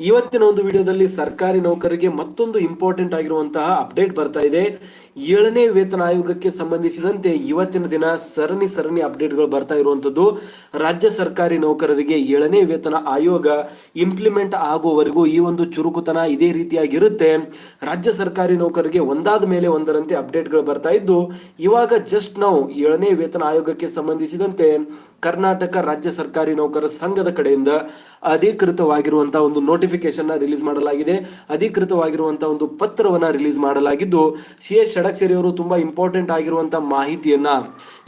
ಇವತ್ತಿನ ಒಂದು ವಿಡಿಯೋದಲ್ಲಿ ಸರ್ಕಾರಿ ನೌಕರರಿಗೆ ಮತ್ತೊಂದು ಇಂಪಾರ್ಟೆಂಟ್ ಆಗಿರುವಂತಹ ಅಪ್ಡೇಟ್ ಬರ್ತಾ ಇದೆ. ಏಳನೇ ವೇತನ ಆಯೋಗಕ್ಕೆ ಸಂಬಂಧಿಸಿದಂತೆ ಇವತ್ತಿನ ದಿನ ಸರಣಿ ಸರಣಿ ಅಪ್ಡೇಟ್ಗಳು ಬರ್ತಾ ಇರುವಂತದ್ದು ರಾಜ್ಯ ಸರ್ಕಾರಿ ನೌಕರರಿಗೆ ಏಳನೇ ವೇತನ ಆಯೋಗ ಇಂಪ್ಲಿಮೆಂಟ್ ಆಗುವವರೆಗೂ ಈ ಒಂದು ಚುರುಕುತನ ಇದೇ ರೀತಿಯಾಗಿರುತ್ತೆ. ರಾಜ್ಯ ಸರ್ಕಾರಿ ನೌಕರರಿಗೆ ಒಂದಾದ ಮೇಲೆ ಒಂದರಂತೆ ಅಪ್ಡೇಟ್ಗಳು ಬರ್ತಾ ಇದ್ದು, ಇವಾಗ ಜಸ್ಟ್ ನಾವು ಏಳನೇ ವೇತನ ಆಯೋಗಕ್ಕೆ ಸಂಬಂಧಿಸಿದಂತೆ ಕರ್ನಾಟಕ ರಾಜ್ಯ ಸರ್ಕಾರಿ ನೌಕರ ಸಂಘದ ಕಡೆಯಿಂದ ಅಧಿಕೃತವಾಗಿರುವಂತಹ ಒಂದು ನೋಟಿಫಿಕೇಶನ್ ರಿಲೀಸ್ ಮಾಡಲಾಗಿದೆ. ಅಧಿಕೃತವಾಗಿರುವಂತಹ ಒಂದು ಪತ್ರವನ್ನ ರಿಲೀಸ್ ಮಾಡಲಾಗಿದ್ದು, ಸಿ ಎಸ್ ಷಡಕ್ಷರಿ ಅವರು ತುಂಬಾ ಇಂಪಾರ್ಟೆಂಟ್ ಆಗಿರುವಂತಹ ಮಾಹಿತಿಯನ್ನ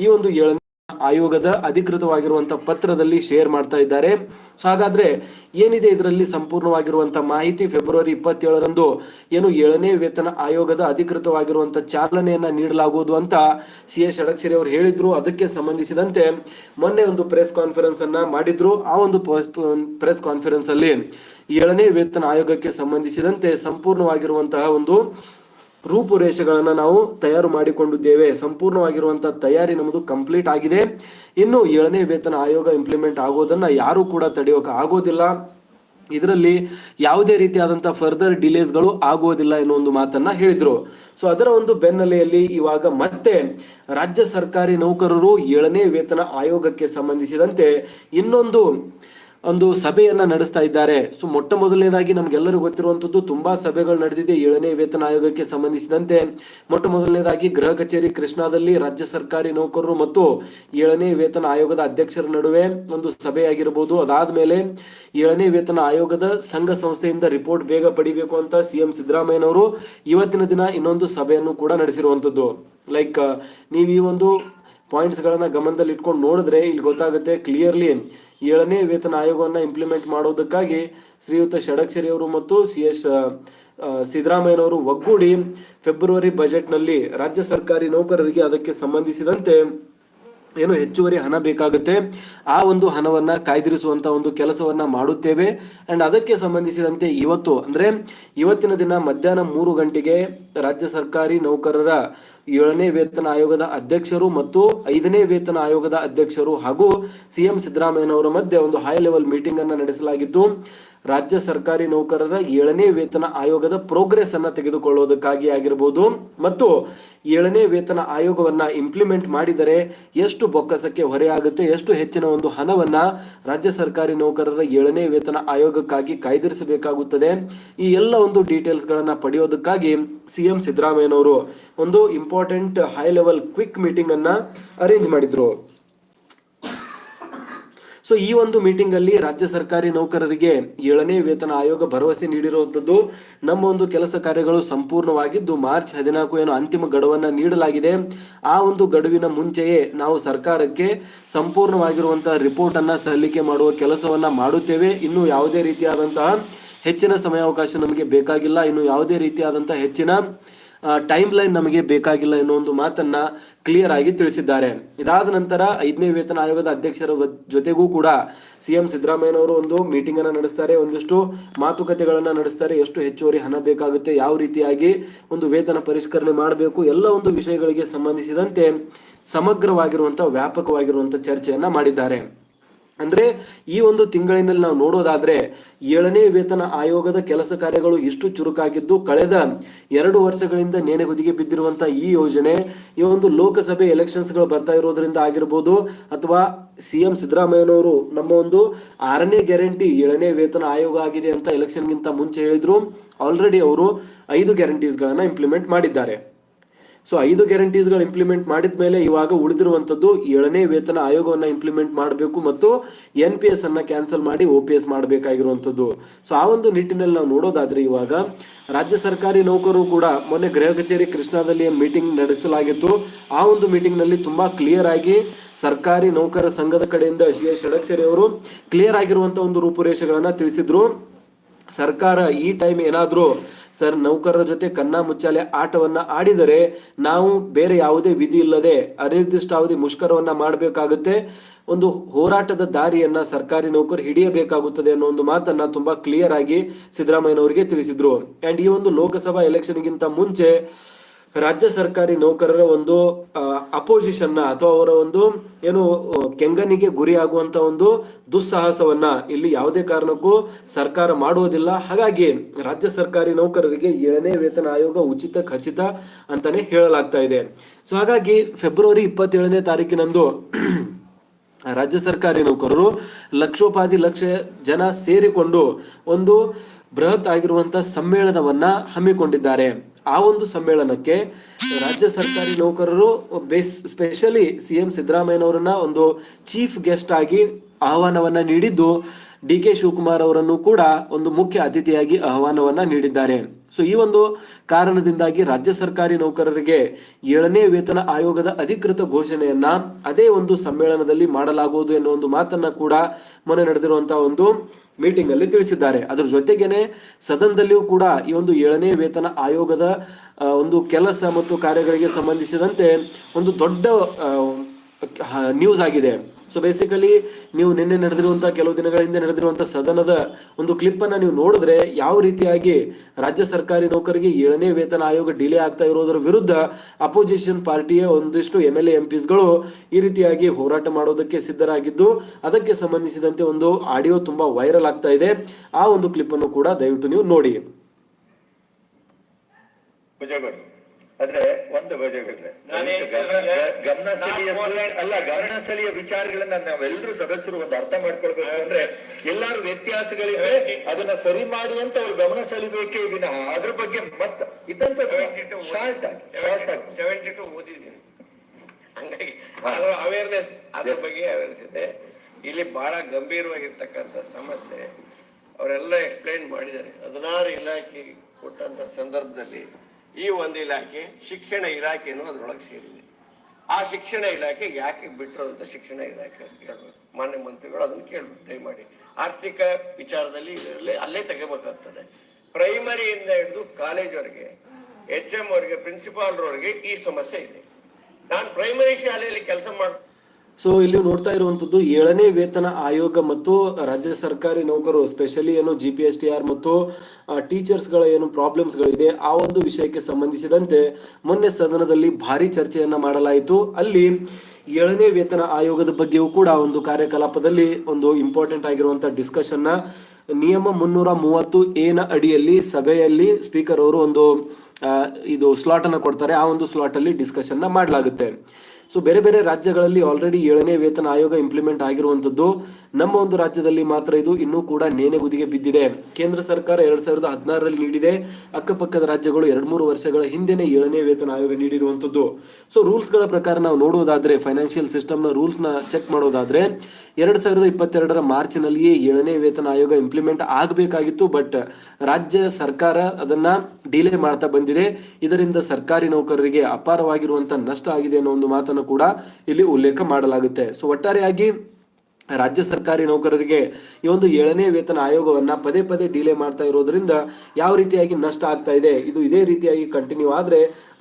ಈ ಒಂದು ಏಳನೇ ಆಯೋಗದ ಅಧಿಕೃತವಾಗಿರುವಂತಹ ಪತ್ರದಲ್ಲಿ ಶೇರ್ ಮಾಡ್ತಾ ಇದ್ದಾರೆ. ಸೊ ಹಾಗಾದ್ರೆ ಏನಿದೆ ಇದರಲ್ಲಿ ಸಂಪೂರ್ಣವಾಗಿರುವಂತಹ ಮಾಹಿತಿ? ಫೆಬ್ರವರಿ ಇಪ್ಪತ್ತೇಳರಂದು ಏನು ಏಳನೇ ವೇತನ ಆಯೋಗದ ಅಧಿಕೃತವಾಗಿರುವಂತಹ ಚಾಲನೆಯನ್ನ ನೀಡಲಾಗುವುದು ಅಂತ ಸಿ ಎಸ್ ಷಡಕ್ಷರಿ ಅವರು ಹೇಳಿದ್ರು. ಅದಕ್ಕೆ ಸಂಬಂಧಿಸಿದಂತೆ ಮೊನ್ನೆ ಒಂದು ಪ್ರೆಸ್ ಕಾನ್ಫರೆನ್ಸ್ ಅನ್ನ ಮಾಡಿದ್ರು. ಆ ಒಂದು ಪ್ರೆಸ್ ಕಾನ್ಫರೆನ್ಸ್ ಅಲ್ಲಿ ಏಳನೇ ವೇತನ ಆಯೋಗಕ್ಕೆ ಸಂಬಂಧಿಸಿದಂತೆ ಸಂಪೂರ್ಣವಾಗಿರುವಂತಹ ಒಂದು ರೂಪುರೇಷೆಗಳನ್ನು ನಾವು ತಯಾರು ಮಾಡಿಕೊಂಡಿದ್ದೇವೆ. ಸಂಪೂರ್ಣವಾಗಿರುವಂಥ ತಯಾರಿ ನಮ್ಮದು ಕಂಪ್ಲೀಟ್ ಆಗಿದೆ. ಇನ್ನು ಏಳನೇ ವೇತನ ಆಯೋಗ ಇಂಪ್ಲಿಮೆಂಟ್ ಆಗೋದನ್ನ ಯಾರು ಕೂಡ ತಡೆಯೋಕೆ ಆಗೋದಿಲ್ಲ. ಇದರಲ್ಲಿ ಯಾವುದೇ ರೀತಿಯಾದಂಥ ಫರ್ದರ್ ಡಿಲೇಸ್ಗಳು ಆಗುವುದಿಲ್ಲ ಎನ್ನುವ ಒಂದು ಮಾತನ್ನ ಹೇಳಿದರು. ಸೊ ಅದರ ಒಂದು ಬೆನ್ನಲೆಯಲ್ಲಿ ಇವಾಗ ಮತ್ತೆ ರಾಜ್ಯ ಸರ್ಕಾರಿ ನೌಕರರು ಏಳನೇ ವೇತನ ಆಯೋಗಕ್ಕೆ ಸಂಬಂಧಿಸಿದಂತೆ ಇನ್ನೊಂದು ಒಂದು ಸಭೆಯನ್ನು ನಡೆಸ್ತಾ ಇದ್ದಾರೆ. ಸೊ ಮೊಟ್ಟ ಮೊದಲನೇದಾಗಿ ನಮಗೆಲ್ಲರೂ ಗೊತ್ತಿರುವಂತದ್ದು ತುಂಬಾ ಸಭೆಗಳು ನಡೆದಿದೆ. ಏಳನೇ ವೇತನ ಆಯೋಗಕ್ಕೆ ಸಂಬಂಧಿಸಿದಂತೆ ಮೊಟ್ಟ ಮೊದಲನೇದಾಗಿ ಗೃಹ ಕಚೇರಿ ಕೃಷ್ಣಾದಲ್ಲಿ ರಾಜ್ಯ ಸರ್ಕಾರಿ ನೌಕರರು ಮತ್ತು ಏಳನೇ ವೇತನ ಆಯೋಗದ ಅಧ್ಯಕ್ಷರ ನಡುವೆ ಒಂದು ಸಭೆಯಾಗಿರಬಹುದು ಅದಾದ ಮೇಲೆ ಏಳನೇ ವೇತನ ಆಯೋಗದ ಸಂಘ ಸಂಸ್ಥೆಯಿಂದ ರಿಪೋರ್ಟ್ ಬೇಗ ಪಡಿಬೇಕು ಅಂತ ಸಿಎಂ ಸಿದ್ದರಾಮಯ್ಯನವರು ಇವತ್ತಿನ ದಿನ ಇನ್ನೊಂದು ಸಭೆಯನ್ನು ಕೂಡ ನಡೆಸಿರುವಂತದ್ದು. ಲೈಕ್, ನೀವು ಈ ಒಂದು ಪಾಯಿಂಟ್ಸ್ಗಳನ್ನು ಗಮನದಲ್ಲಿ ಇಟ್ಕೊಂಡು ನೋಡಿದ್ರೆ ಇಲ್ಲಿ ಗೊತ್ತಾಗುತ್ತೆ ಕ್ಲಿಯರ್ಲಿ ಏಳನೇ ವೇತನ ಆಯೋಗವನ್ನು ಇಂಪ್ಲಿಮೆಂಟ್ ಮಾಡೋದಕ್ಕಾಗಿ ಶ್ರೀಯುತ ಷಡಕ್ಷರಿ ಅವರು ಮತ್ತು ಸಿ ಎಸ್ ಸಿದ್ದರಾಮಯ್ಯನವರು ಒಗ್ಗೂಡಿ ಫೆಬ್ರವರಿ ಬಜೆಟ್ನಲ್ಲಿ ರಾಜ್ಯ ಸರ್ಕಾರಿ ನೌಕರರಿಗೆ ಅದಕ್ಕೆ ಸಂಬಂಧಿಸಿದಂತೆ ಏನು ಹೆಚ್ಚುವರಿ ಹಣ ಬೇಕಾಗುತ್ತೆ, ಆ ಒಂದು ಹಣವನ್ನ ಕಾಯ್ದಿರಿಸುವಂತ ಒಂದು ಕೆಲಸವನ್ನ ಮಾಡುತ್ತೇವೆ. ಅಂಡ್ ಅದಕ್ಕೆ ಸಂಬಂಧಿಸಿದಂತೆ ಇವತ್ತು, ಅಂದ್ರೆ ಇವತ್ತಿನ ದಿನ ಮಧ್ಯಾಹ್ನ ಮೂರು ಗಂಟೆಗೆ ರಾಜ್ಯ ಸರ್ಕಾರಿ ನೌಕರರ ಏಳನೇ ವೇತನ ಆಯೋಗದ ಅಧ್ಯಕ್ಷರು ಮತ್ತು ಐದನೇ ವೇತನ ಆಯೋಗದ ಅಧ್ಯಕ್ಷರು ಹಾಗೂ ಸಿಎಂ ಸಿದ್ದರಾಮಯ್ಯನವರ ಮಧ್ಯೆ ಒಂದು ಹೈ ಲೆವೆಲ್ ಮೀಟಿಂಗ್ ಅನ್ನು ನಡೆಸಲಾಗಿದ್ದು, ರಾಜ್ಯ ಸರ್ಕಾರಿ ನೌಕರರ ಏಳನೇ ವೇತನ ಆಯೋಗದ ಪ್ರೋಗ್ರೆಸ್ ಅನ್ನು ತೆಗೆದುಕೊಳ್ಳುವುದಕ್ಕಾಗಿ ಆಗಿರಬಹುದು ಮತ್ತು ಏಳನೇ ವೇತನ ಆಯೋಗವನ್ನ ಇಂಪ್ಲಿಮೆಂಟ್ ಮಾಡಿದರೆ ಎಷ್ಟು ಬೊಕ್ಕಸಕ್ಕೆ ಹೊರೆಯಾಗುತ್ತೆ ಎಷ್ಟು ಹೆಚ್ಚಿನ ಒಂದು ಹಣವನ್ನ ರಾಜ್ಯ ಸರ್ಕಾರಿ ನೌಕರರ ಏಳನೇ ವೇತನ ಆಯೋಗಕ್ಕಾಗಿ ಕಾಯ್ದಿರಿಸಬೇಕಾಗುತ್ತದೆ. ಈ ಎಲ್ಲ ಒಂದು ಡೀಟೇಲ್ಸ್ ಗಳನ್ನ ಪಡೆಯೋದಕ್ಕಾಗಿ ಸಿಎಂ ಸಿದ್ದರಾಮಯ್ಯನವರು ಒಂದು important high level quick meeting ಅನ್ನ ಅರೇಂಜ್ ಮಾಡಿದ್ರು. ಸೊ ಈ ಒಂದು ಮೀಟಿಂಗ್ ಅಲ್ಲಿ ರಾಜ್ಯ ಸರ್ಕಾರಿ ನೌಕರರಿಗೆ ಏಳನೇ ವೇತನ ಆಯೋಗ ಭರವಸೆ ನೀಡಿರುವಂತದ್ದು ನಮ್ಮ ಒಂದು ಕೆಲಸ ಕಾರ್ಯಗಳು ಸಂಪೂರ್ಣವಾಗಿದ್ದು ಮಾರ್ಚ್ ಹದಿನಾಲ್ಕು ಏನು ಅಂತಿಮ ಗಡುವನ್ನ ನೀಡಲಾಗಿದೆ. ಆ ಒಂದು ಗಡುವಿನ ಮುಂಚೆಯೇ ನಾವು ಸರ್ಕಾರಕ್ಕೆ ಸಂಪೂರ್ಣವಾಗಿರುವಂತಹ ರಿಪೋರ್ಟ್ ಅನ್ನ ಸಲ್ಲಿಕೆ ಮಾಡುವ ಕೆಲಸವನ್ನ ಮಾಡುತ್ತೇವೆ. ಇನ್ನು ಯಾವುದೇ ರೀತಿಯಾದಂತಹ ಹೆಚ್ಚಿನ ಸಮಯಾವಕಾಶ ನಮಗೆ ಬೇಕಾಗಿಲ್ಲ. ಇನ್ನು ಯಾವುದೇ ರೀತಿಯಾದಂತಹ ಹೆಚ್ಚಿನ ಟೈಮ್ ಲೈನ್ ನಮಗೆ ಬೇಕಾಗಿಲ್ಲ ಎನ್ನುವ ಒಂದು ಮಾತನ್ನ ಕ್ಲಿಯರ್ ಆಗಿ ತಿಳಿಸಿದ್ದಾರೆ. ಇದಾದ ನಂತರ ಐದನೇ ವೇತನ ಆಯೋಗದ ಅಧ್ಯಕ್ಷರ ಜೊತೆಗೂ ಕೂಡ ಸಿಎಂ ಸಿದ್ದರಾಮಯ್ಯನವರು ಒಂದು ಮೀಟಿಂಗ್ ಅನ್ನ ನಡೆಸ್ತಾರೆ, ಒಂದಿಷ್ಟು ಮಾತುಕತೆಗಳನ್ನ ನಡೆಸ್ತಾರೆ, ಎಷ್ಟು ಹೆಚ್ಚುವರಿ ಹಣ ಬೇಕಾಗುತ್ತೆ, ಯಾವ ರೀತಿಯಾಗಿ ಒಂದು ವೇತನ ಪರಿಷ್ಕರಣೆ ಮಾಡಬೇಕು, ಎಲ್ಲ ಒಂದು ವಿಷಯಗಳಿಗೆ ಸಂಬಂಧಿಸಿದಂತೆ ಸಮಗ್ರವಾಗಿರುವಂತಹ ವ್ಯಾಪಕವಾಗಿರುವಂತಹ ಚರ್ಚೆಯನ್ನ ಮಾಡಿದ್ದಾರೆ. ಅಂದ್ರೆ ಈ ಒಂದು ತಿಂಗಳಿನಲ್ಲಿ ನಾವು ನೋಡೋದಾದರೆ ಏಳನೇ ವೇತನ ಆಯೋಗದ ಕೆಲಸ ಕಾರ್ಯಗಳು ಇಷ್ಟು ಚುರುಕಾಗಿದ್ದು ಕಳೆದ ಎರಡು ವರ್ಷಗಳಿಂದ ನೇನೆಗುದಿಗೆ ಬಿದ್ದಿರುವಂತಹ ಈ ಯೋಜನೆ ಈ ಒಂದು ಲೋಕಸಭೆ ಎಲೆಕ್ಷನ್ಸ್ಗಳು ಬರ್ತಾ ಇರೋದ್ರಿಂದ ಆಗಿರ್ಬೋದು ಅಥವಾ ಸಿಎಂ ಸಿದ್ದರಾಮಯ್ಯನವರು ನಮ್ಮ ಒಂದು ಆರನೇ ಗ್ಯಾರಂಟಿ ಏಳನೇ ವೇತನ ಆಯೋಗ ಆಗಿದೆ ಅಂತ ಎಲೆಕ್ಷನ್ಗಿಂತ ಮುಂಚೆ ಹೇಳಿದ್ರು. ಆಲ್ರೆಡಿ ಅವರು ಐದು ಗ್ಯಾರಂಟೀಸ್ ಗಳನ್ನ ಇಂಪ್ಲಿಮೆಂಟ್ ಮಾಡಿದ್ದಾರೆ. ಸೊ ಐದು ಗ್ಯಾರಂಟೀಸ್ಗಳು ಇಂಪ್ಲಿಮೆಂಟ್ ಮಾಡಿದ ಮೇಲೆ ಇವಾಗ ಉಳಿದಿರುವಂತದ್ದು ಏಳನೇ ವೇತನ ಆಯೋಗವನ್ನು ಇಂಪ್ಲಿಮೆಂಟ್ ಮಾಡಬೇಕು ಮತ್ತು ಎನ್ ಪಿ ಎಸ್ ಅನ್ನ ಕ್ಯಾನ್ಸಲ್ ಮಾಡಿ ಒ ಪಿ ಎಸ್ ಮಾಡಬೇಕಾಗಿರುವಂಥದ್ದು ಸೊ ಆ ಒಂದು ನಿಟ್ಟಿನಲ್ಲಿ ನಾವು ನೋಡೋದಾದ್ರೆ ಇವಾಗ ರಾಜ್ಯ ಸರ್ಕಾರಿ ನೌಕರರು ಕೂಡ ಮೊನ್ನೆ ಗೃಹ ಕಚೇರಿ ಕೃಷ್ಣಾದಲ್ಲಿ ಮೀಟಿಂಗ್ ನಡೆಸಲಾಗಿತ್ತು. ಆ ಒಂದು ಮೀಟಿಂಗ್ನಲ್ಲಿ ತುಂಬಾ ಕ್ಲಿಯರ್ ಆಗಿ ಸರ್ಕಾರಿ ನೌಕರ ಸಂಘದ ಕಡೆಯಿಂದ ಸಿ ಎಸ್ ಷಡಕ್ಷರಿ ಅವರು ಕ್ಲಿಯರ್ ಆಗಿರುವಂತ ಒಂದು ರೂಪುರೇಷೆಗಳನ್ನು ತಿಳಿಸಿದ್ರು. ಸರ್ಕಾರ ಈ ಟೈಮ್ ಏನಾದರೂ ಸರ್ ನೌಕರರ ಜೊತೆ ಕನ್ನ ಮುಚ್ಚಾಲೆ ಆಟವನ್ನ ಆಡಿದರೆ ನಾವು ಬೇರೆ ಯಾವುದೇ ವಿಧಿ ಇಲ್ಲದೆ ಅನಿರ್ದಿಷ್ಟಾವಧಿ ಮುಷ್ಕರವನ್ನ ಮಾಡಬೇಕಾಗುತ್ತೆ. ಒಂದು ಹೋರಾಟದ ದಾರಿಯನ್ನ ಸರ್ಕಾರಿ ನೌಕರು ಹಿಡಿಯಬೇಕಾಗುತ್ತದೆ ಅನ್ನೋ ಒಂದು ಮಾತನ್ನ ತುಂಬಾ ಕ್ಲಿಯರ್ ಆಗಿ ಸಿದ್ದರಾಮಯ್ಯನವರಿಗೆ ತಿಳಿಸಿದ್ರು. ಅಂಡ್ ಈ ಒಂದು ಲೋಕಸಭಾ ಎಲೆಕ್ಷನ್ಗಿಂತ ಮುಂಚೆ ರಾಜ್ಯ ಸರ್ಕಾರಿ ನೌಕರರ ಒಂದು ಅಪೋಸಿಷನ್ನ ಅಥವಾ ಅವರ ಒಂದು ಏನು ಕೆಂಗನಿಗೆ ಗುರಿಯಾಗುವಂತ ಒಂದು ದುಸ್ಸಾಹಸವನ್ನ ಇಲ್ಲಿ ಯಾವುದೇ ಕಾರಣಕ್ಕೂ ಸರ್ಕಾರ ಮಾಡುವುದಿಲ್ಲ. ಹಾಗಾಗಿ ರಾಜ್ಯ ಸರ್ಕಾರಿ ನೌಕರರಿಗೆ ಏಳನೇ ವೇತನ ಆಯೋಗ ಉಚಿತ ಖಚಿತ ಅಂತಾನೆ ಹೇಳಲಾಗ್ತಾ ಇದೆ. ಸೊ ಹಾಗಾಗಿ ಫೆಬ್ರವರಿ ಇಪ್ಪತ್ತೇಳನೇ ತಾರೀಕಿನಂದು ರಾಜ್ಯ ಸರ್ಕಾರಿ ನೌಕರರು ಲಕ್ಷೋಪಾಧಿ ಲಕ್ಷ ಜನ ಸೇರಿಕೊಂಡು ಒಂದು ಬೃಹತ್ ಆಗಿರುವಂಥ ಸಮ್ಮೇಳನವನ್ನ ಹಮ್ಮಿಕೊಂಡಿದ್ದಾರೆ. ಆ ಒಂದು ಸಮ್ಮೇಳನಕ್ಕೆ ರಾಜ್ಯ ಸರ್ಕಾರಿ ನೌಕರರು, ಬೇಸ್ ಸ್ಪೆಷಲಿ ಸಿ ಎಂ ಸಿದ್ದರಾಮಯ್ಯನವರನ್ನ ಒಂದು ಚೀಫ್ ಗೆಸ್ಟ್ ಆಗಿ ಆಹ್ವಾನವನ್ನ ನೀಡಿದ್ದು ಡಿ ಕೆ ಶಿವಕುಮಾರ್ ಅವರನ್ನು ಕೂಡ ಒಂದು ಮುಖ್ಯ ಅತಿಥಿಯಾಗಿ ಆಹ್ವಾನವನ್ನ ನೀಡಿದ್ದಾರೆ. ಸೊ ಈ ಒಂದು ಕಾರಣದಿಂದಾಗಿ ರಾಜ್ಯ ಸರ್ಕಾರಿ ನೌಕರರಿಗೆ ಏಳನೇ ವೇತನ ಆಯೋಗದ ಅಧಿಕೃತ ಘೋಷಣೆಯನ್ನ ಅದೇ ಒಂದು ಸಮ್ಮೇಳನದಲ್ಲಿ ಮಾಡಲಾಗುವುದು ಎನ್ನುವ ಒಂದು ಮಾತನ್ನ ಕೂಡ ಮೊನ್ನೆ ನಡೆದಿರುವಂತಹ ಒಂದು ಮೀಟಿಂಗ್ ಅಲ್ಲಿ ತಿಳಿಸಿದ್ದಾರೆ. ಅದ್ರ ಜೊತೆಗೇನೆ ಸದನದಲ್ಲಿಯೂ ಕೂಡ ಈ ಒಂದು ಏಳನೇ ವೇತನ ಆಯೋಗದ ಒಂದು ಕೆಲಸ ಮತ್ತು ಕಾರ್ಯಗಳಿಗೆ ಸಂಬಂಧಿಸಿದಂತೆ ಒಂದು ದೊಡ್ಡ ನ್ಯೂಸ್ ಆಗಿದೆ. ಸೊ ಬೇಸಿಕಲಿ ನೀವು ನಿನ್ನೆ ನಡೆದಿರುವಂಥ ಕೆಲವು ದಿನಗಳ ಹಿಂದೆ ನಡೆದಿರುವಂಥ ಸದನದ ಒಂದು ಕ್ಲಿಪ್ಪನ್ನು ನೀವು ನೋಡಿದ್ರೆ ಯಾವ ರೀತಿಯಾಗಿ ರಾಜ್ಯ ಸರ್ಕಾರಿ ನೌಕರಿಗೆ ಏಳನೇ ವೇತನ ಆಯೋಗ ಡಿಲೇ ಆಗ್ತಾ ಇರೋದರ ವಿರುದ್ಧ ಅಪೋಸಿಷನ್ ಪಾರ್ಟಿಯ ಒಂದಿಷ್ಟು ಎಂ ಎಲ್ ಎಂ ಪಿಸ್ಗಳು ಈ ರೀತಿಯಾಗಿ ಹೋರಾಟ ಮಾಡೋದಕ್ಕೆ ಸಿದ್ಧರಾಗಿದ್ದು, ಅದಕ್ಕೆ ಸಂಬಂಧಿಸಿದಂತೆ ಒಂದು ಆಡಿಯೋ ತುಂಬಾ ವೈರಲ್ ಆಗ್ತಾ ಇದೆ. ಆ ಒಂದು ಕ್ಲಿಪ್ಪನ್ನು ಕೂಡ ದಯವಿಟ್ಟು ನೀವು ನೋಡಿ. ಆದ್ರೆ ಒಂದು ಗಮನ ಸೆಳೆಯ ಅಲ್ಲ ಗಮನ ಸೆಳೆಯ ವಿಚಾರಗಳನ್ನ ನಾವೆಲ್ಲರೂ ಸದಸ್ಯರು ಒಂದು ಅರ್ಥ ಮಾಡ್ಕೊಳ್ಬೇಕು ಅಂದ್ರೆ ಎಲ್ಲಾರು ವ್ಯತ್ಯಾಸಗಳಿವೆ ಅದನ್ನ ಸರಿ ಮಾಡಿ ಅಂತ ಅವ್ರು ಗಮನ ಸೆಳಿಬೇಕೇ ವಿನಃ. ಅದ್ರ ಬಗ್ಗೆ ಮತ್ತ ಇದ್ದಂತ ಶಾರ್ಟ್ ಆಗಿ ಶಾರ್ಟ್ ಆಗಿ. ಸೆವೆಂಟಿ ಟು ಓದಿದ್ದೀನಿ. ಹಂಗಾಗಿ ಅದರ ಅವೇರ್ನೆಸ್ ಅದ್ರ ಬಗ್ಗೆ ಅವೇರ್ನೆಸ್ ಇದೆ. ಇಲ್ಲಿ ಬಹಳ ಗಂಭೀರವಾಗಿರ್ತಕ್ಕಂಥ ಸಮಸ್ಯೆ ಅವರೆಲ್ಲ ಎಕ್ಸ್ಪ್ಲೈನ್ ಮಾಡಿದ್ದಾರೆ. ಹದಿನಾರು ಇಲಾಖೆ ಕೊಟ್ಟಂತ ಸಂದರ್ಭದಲ್ಲಿ ಈ ಒಂದು ಇಲಾಖೆ ಶಿಕ್ಷಣ ಇಲಾಖೆನೂ ಅದರೊಳಗೆ ಸೇರಿದೆ. ಆ ಶಿಕ್ಷಣ ಇಲಾಖೆ ಯಾಕೆ ಬಿಟ್ಟರು ಅಂತ ಶಿಕ್ಷಣ ಇಲಾಖೆ ಕೇಳಬೇಕು. ಮಾನ್ಯ ಮಂತ್ರಿಗಳು ಅದನ್ನು ಕೇಳಬೇಕು, ದಯಮಾಡಿ. ಆರ್ಥಿಕ ವಿಚಾರದಲ್ಲಿ ಇದರಲ್ಲಿ ಅಲ್ಲೇ ತೆಗೆಬೇಕಾಗ್ತದೆ ಪ್ರೈಮರಿಯಿಂದ ಹಿಡಿದು ಕಾಲೇಜ್ವರೆಗೆ, ಎಚ್ ಎಂ ಅವರಿಗೆ, ಪ್ರಿನ್ಸಿಪಾಲ್ರವರಿಗೆ ಈ ಸಮಸ್ಯೆ ಇದೆ. ನಾನು ಪ್ರೈಮರಿ ಶಾಲೆಯಲ್ಲಿ ಕೆಲಸ ಮಾಡ್ ಸೊ ಇಲ್ಲಿ ನೋಡ್ತಾ ಇರುವಂತದ್ದು ಏಳನೇ ವೇತನ ಆಯೋಗ ಮತ್ತು ರಾಜ್ಯ ಸರ್ಕಾರಿ ನೌಕರರು ಸ್ಪೆಷಲಿ ಏನು G P S T R ಮತ್ತು ಟೀಚರ್ಸ್ಗಳ ಏನು ಪ್ರಾಬ್ಲಮ್ಸ್ ಗಳಿದೆ ಆ ಒಂದು ವಿಷಯಕ್ಕೆ ಸಂಬಂಧಿಸಿದಂತೆ ಮೊನ್ನೆ ಸದನದಲ್ಲಿ ಭಾರಿ ಚರ್ಚೆಯನ್ನ ಮಾಡಲಾಯಿತು. ಅಲ್ಲಿ ಏಳನೇ ವೇತನ ಆಯೋಗದ ಬಗ್ಗೆಯೂ ಕೂಡ ಒಂದು ಕಾರ್ಯಕಲಾಪದಲ್ಲಿ ಒಂದು ಇಂಪಾರ್ಟೆಂಟ್ ಆಗಿರುವಂತಹ ಡಿಸ್ಕಷನ್ನ ನಿಯಮ ಮುನ್ನೂರ ಮೂವತ್ತು ಎನ ಅಡಿಯಲ್ಲಿ ಸಭೆಯಲ್ಲಿ ಸ್ಪೀಕರ್ ಅವರು ಒಂದು ಇದು ಸ್ಲಾಟ್ ಅನ್ನ ಕೊಡ್ತಾರೆ. ಆ ಒಂದು ಸ್ಲಾಟ್ ಅಲ್ಲಿ ಡಿಸ್ಕಷನ್ ಮಾಡಲಾಗುತ್ತೆ. ಸೊ ಬೇರೆ ಬೇರೆ ರಾಜ್ಯಗಳಲ್ಲಿ ಆಲ್ರೆಡಿ ಏಳನೇ ವೇತನ ಆಯೋಗ ಇಂಪ್ಲಿಮೆಂಟ್ ಆಗಿರುವಂತದ್ದು ನಮ್ಮ ಒಂದು ರಾಜ್ಯದಲ್ಲಿ ಮಾತ್ರ ಇದು ಇನ್ನೂ ಕೂಡ ನೇನೆಗುದಿಗೆ ಬಿದ್ದಿದೆ. ಕೇಂದ್ರ ಸರ್ಕಾರ ಎರಡ್ ಸಾವಿರದ ಹದಿನಾರರಲ್ಲಿ ನೀಡಿದೆ. ಅಕ್ಕಪಕ್ಕದ ರಾಜ್ಯಗಳು ಎರಡ್ ಮೂರು ವರ್ಷಗಳ ಹಿಂದೆನೆ ಏಳನೇ ವೇತನ ಆಯೋಗ ನೀಡಿರುವಂತದ್ದು ಸೊ ರೂಲ್ಸ್ಗಳ ಪ್ರಕಾರ ನಾವು ನೋಡುವುದಾದ್ರೆ ಫೈನಾನ್ಷಿಯಲ್ ಸಿಸ್ಟಮ್ನ ರೂಲ್ಸ್ನ ಚೆಕ್ ಮಾಡೋದಾದ್ರೆ, ಎರಡ್ ಸಾವಿರದ ಇಪ್ಪತ್ತೆರಡರ ಮಾರ್ಚ್ ನಲ್ಲಿಯೇ ಏಳನೇ ವೇತನ ಆಯೋಗ ಇಂಪ್ಲಿಮೆಂಟ್ ಆಗಬೇಕಾಗಿತ್ತು. ಬಟ್ ರಾಜ್ಯ ಸರ್ಕಾರ ಅದನ್ನ ಡಿಲೇ ಮಾಡ್ತಾ ಬಂದಿದೆ. ಇದರಿಂದ ಸರ್ಕಾರಿ ನೌಕರರಿಗೆ ಅಪಾರವಾಗಿರುವಂತಹ ನಷ್ಟ ಆಗಿದೆ ಅನ್ನೋ ಒಂದು ಮಾತನ್ನು ಕೂಡ ಇಲ್ಲಿ ಉಲ್ಲೇಖ ಮಾಡಲಾಗುತ್ತೆ. ಸೊ ಒಟ್ಟಾರೆಯಾಗಿ ರಾಜ್ಯ ಸರ್ಕಾರಿ ನೌಕರರಿಗೆ ಈ ಒಂದು ಏಳನೇ ವೇತನ ಆಯೋಗವನ್ನ ಪದೇ ಪದೇ ಡಿಲೇ ಮಾಡ್ತಾ ಇರೋದ್ರಿಂದ ಯಾವ ರೀತಿಯಾಗಿ ನಷ್ಟ ಆಗ್ತಾ ಇದೆ, ಇದು ಇದೇ ರೀತಿಯಾಗಿ ಕಂಟಿನ್ಯೂ ಆದ್ರೆ